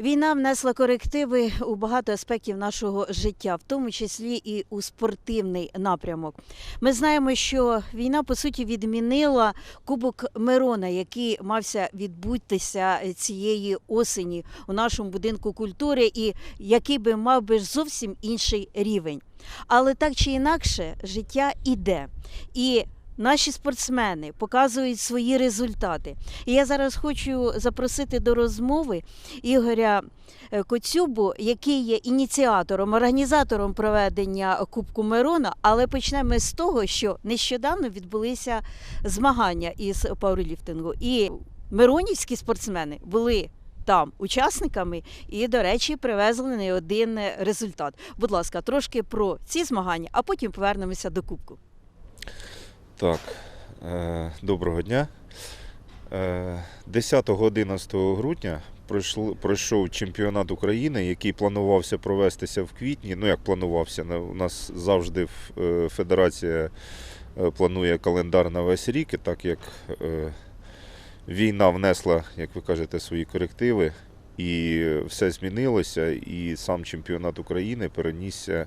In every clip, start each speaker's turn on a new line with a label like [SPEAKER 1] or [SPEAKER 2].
[SPEAKER 1] Війна внесла корективи у багато аспектів нашого життя, в тому числі і у спортивний напрямок. Ми знаємо, що війна по суті відмінила Кубок Мирона, який мався відбутися цієї осені у нашому будинку культури, і який би мав би зовсім інший рівень. Але так чи інакше, життя іде. І Наші спортсмени показують свої результати. І я зараз хочу запросити до розмови Ігоря е, Коцюбу, який є ініціатором, організатором проведення Кубку Мирона. Але почнемо з того, що нещодавно відбулися змагання із пауерліфтингу. І миронівські спортсмени були. Там учасниками і, до речі, привезли не один результат. Будь ласка, трошки про ці змагання, а потім повернемося до Кубку.
[SPEAKER 2] Так, е, доброго дня. Е, 10-11 грудня пройшов чемпіонат України, який планувався провестися в квітні. Ну, як планувався, у нас завжди е, федерація е, планує календар на весь рік, і так як е, війна внесла, як ви кажете, свої корективи, і все змінилося, і сам чемпіонат України перенісся е,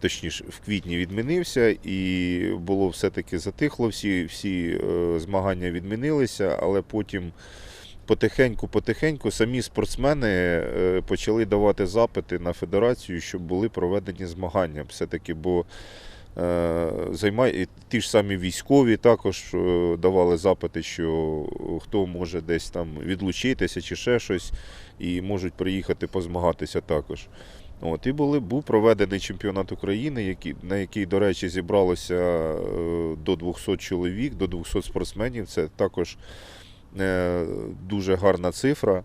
[SPEAKER 2] точніше, в квітні відмінився, і було все-таки затихло. Всі, всі е, змагання відмінилися, але потім потихеньку-потихеньку самі спортсмени е, почали давати запити на федерацію, щоб були проведені змагання. Все-таки, бо е, займай... і ті ж самі військові також е, давали запити, що хто може десь там відлучитися чи ще щось, і можуть приїхати позмагатися також. От, і були, був проведений чемпіонат України, який, на який, до речі, зібралося е, до 200 чоловік, до 200 спортсменів. Це також е, дуже гарна цифра.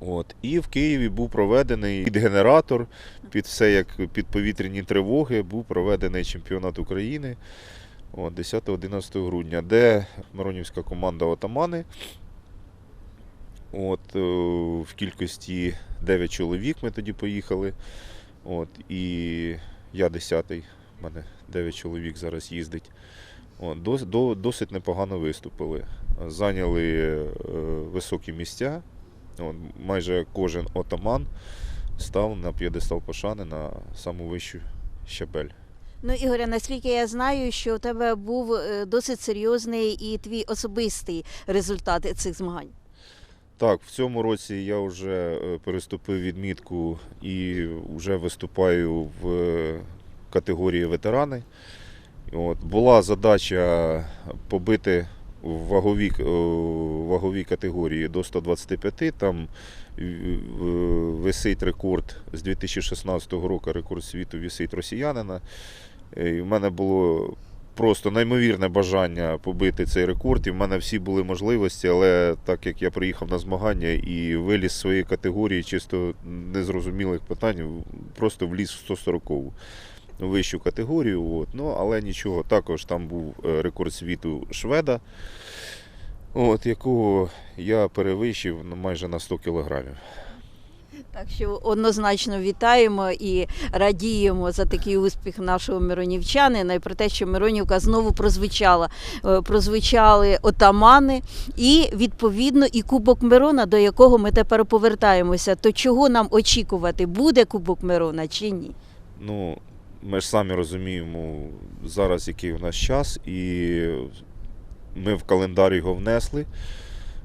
[SPEAKER 2] От. І в Києві був проведений під генератор, під все як під повітряні тривоги, був проведений чемпіонат України 10-11 грудня, де Миронівська команда Отамани. От, е, в кількості 9 чоловік ми тоді поїхали. От, і я 10-й, в мене 9 чоловік зараз їздить. От, до, досить непогано виступили. Зайняли е, високі місця. От, майже кожен отаман став на п'єдестал пошани на саму вищу щабель.
[SPEAKER 1] Ну, Ігоря, наскільки я знаю, що у тебе був е, досить серйозний і твій особистий результат цих змагань.
[SPEAKER 2] Так, в цьому році я вже е, переступив відмітку і вже виступаю в категорії ветерани. От, була задача побити в ваговій, е, ваговій категорії до 125. Там е, висить рекорд з 2016 року, рекорд світу висить росіянина. І в мене було просто неймовірне бажання побити цей рекорд. І в мене всі були можливості, але так як я приїхав на змагання і виліз з своєї категорії, чисто незрозумілих питань, просто вліз в 140-ву вищу категорію. От. Ну, але нічого, також там був е, рекорд світу шведа, от, якого я перевищив ну, майже на 100 кілограмів.
[SPEAKER 1] Так що однозначно вітаємо і радіємо за такий успіх нашого миронівчанина і про те, що Миронівка знову прозвучала. Е, Прозвучали отамани і відповідно і Кубок Мирона, до якого ми тепер повертаємося. То чого нам очікувати? Буде Кубок Мирона чи ні?
[SPEAKER 2] Ну, ми ж самі розуміємо зараз, який у нас час, і ми в календар його внесли.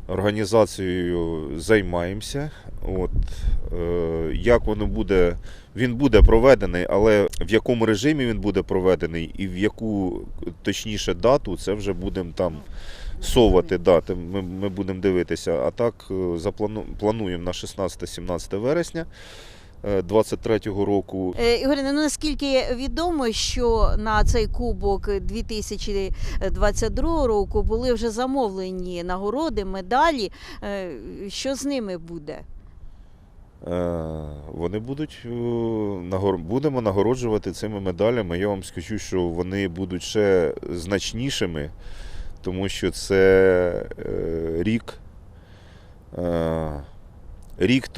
[SPEAKER 2] Організацією займаємося. От, е, як воно буде, він буде проведений, але в якому режимі він буде проведений і в яку точніше дату, це вже будемо там совати дати. Ми, ми будемо дивитися. А так е, заплану, плануємо на 16-17 вересня 23-го року.
[SPEAKER 1] Е, Ігоріна, ну наскільки відомо, що на цей кубок 2022 року були вже замовлені нагороди, медалі. Е, Що з ними буде?
[SPEAKER 2] Е, Вони будуть будемо нагороджувати цими медалями. Я вам скажу, що вони будуть ще значнішими, тому що це рік. Е, Рік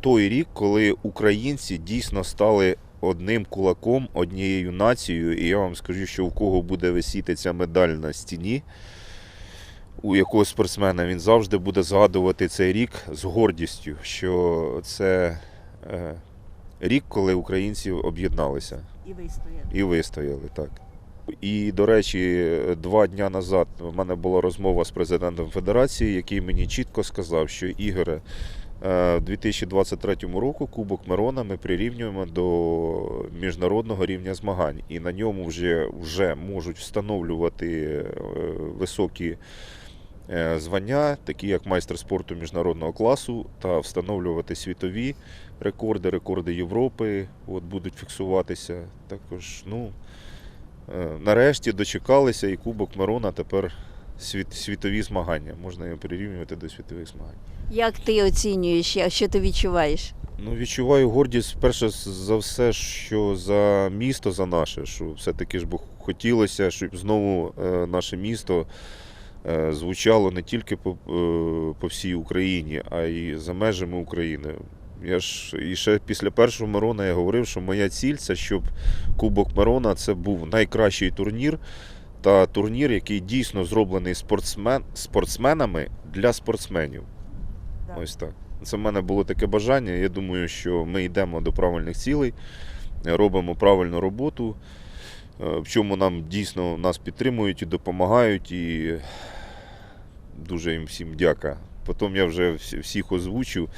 [SPEAKER 2] той рік, коли українці дійсно стали одним кулаком, однією нацією. І я вам скажу, що у кого буде висіти ця медаль на стіні, у якогось спортсмена, він завжди буде згадувати цей рік з гордістю, що це е, рік, коли українці об'єдналися
[SPEAKER 1] І вистояти.
[SPEAKER 2] і вистояли. Так. І, до речі, два дні назад в мене була розмова з президентом Федерації, який мені чітко сказав, що Ігоре, е, в 2023 року Кубок Мирона ми прирівнюємо до міжнародного рівня змагань. І на ньому вже, вже можуть встановлювати е, високі е, звання, такі як майстер спорту міжнародного класу, та встановлювати світові рекорди, рекорди Європи от, будуть фіксуватися. Також, ну, е, нарешті дочекалися і Кубок Мирона тепер світ, світові змагання. Можна його прирівнювати до світових змагань.
[SPEAKER 1] Як ти оцінюєш, а що ти відчуваєш?
[SPEAKER 2] Ну, відчуваю гордість перше за все, що за місто, за наше, що все-таки ж бо хотілося, щоб знову е, наше місто е, звучало не тільки по, е, по всій Україні, а й за межами України. Я ж і ще після першого Мирона я говорив, що моя ціль це щоб Кубок Мирона це був найкращий турнір та турнір, який дійсно зроблений спортсмен, спортсменами для спортсменів.
[SPEAKER 1] Так.
[SPEAKER 2] Ось так. Це в мене було таке бажання. Я думаю, що ми йдемо до правильних цілей, робимо правильну роботу, е, в чому нам дійсно нас підтримують і допомагають, і дуже їм всім дяка. Потім я вже всіх озвучу,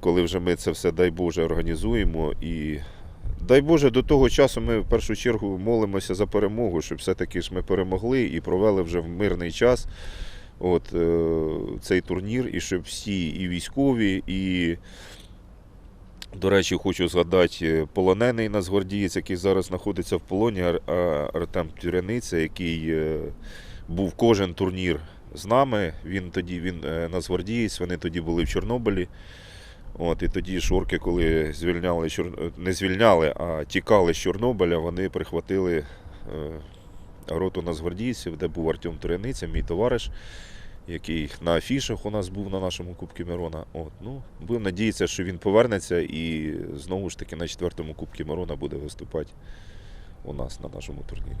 [SPEAKER 2] коли вже ми це все, дай Боже, організуємо. І дай Боже, до того часу ми в першу чергу молимося за перемогу, щоб все-таки ж ми перемогли і провели вже в мирний час от, е, цей турнір, і щоб всі і військові, і, до речі, хочу згадати е, полонений нацгвардієць, який зараз знаходиться в полоні, Ар- Артем Тюряниця, який е, був кожен турнір з нами. Він тоді він нацгвардієць, вони тоді були в Чорнобилі. От, і тоді шорки, коли звільняли, не звільняли, а тікали з Чорнобиля, вони прихватили е, роту нацгвардійців, де був Артем Туряниця, мій товариш, який на афішах у нас був на нашому Кубці Мирона. От, ну, будемо надіятися, що він повернеться і знову ж таки на четвертому Кубці Мирона буде виступати у нас на нашому турнірі.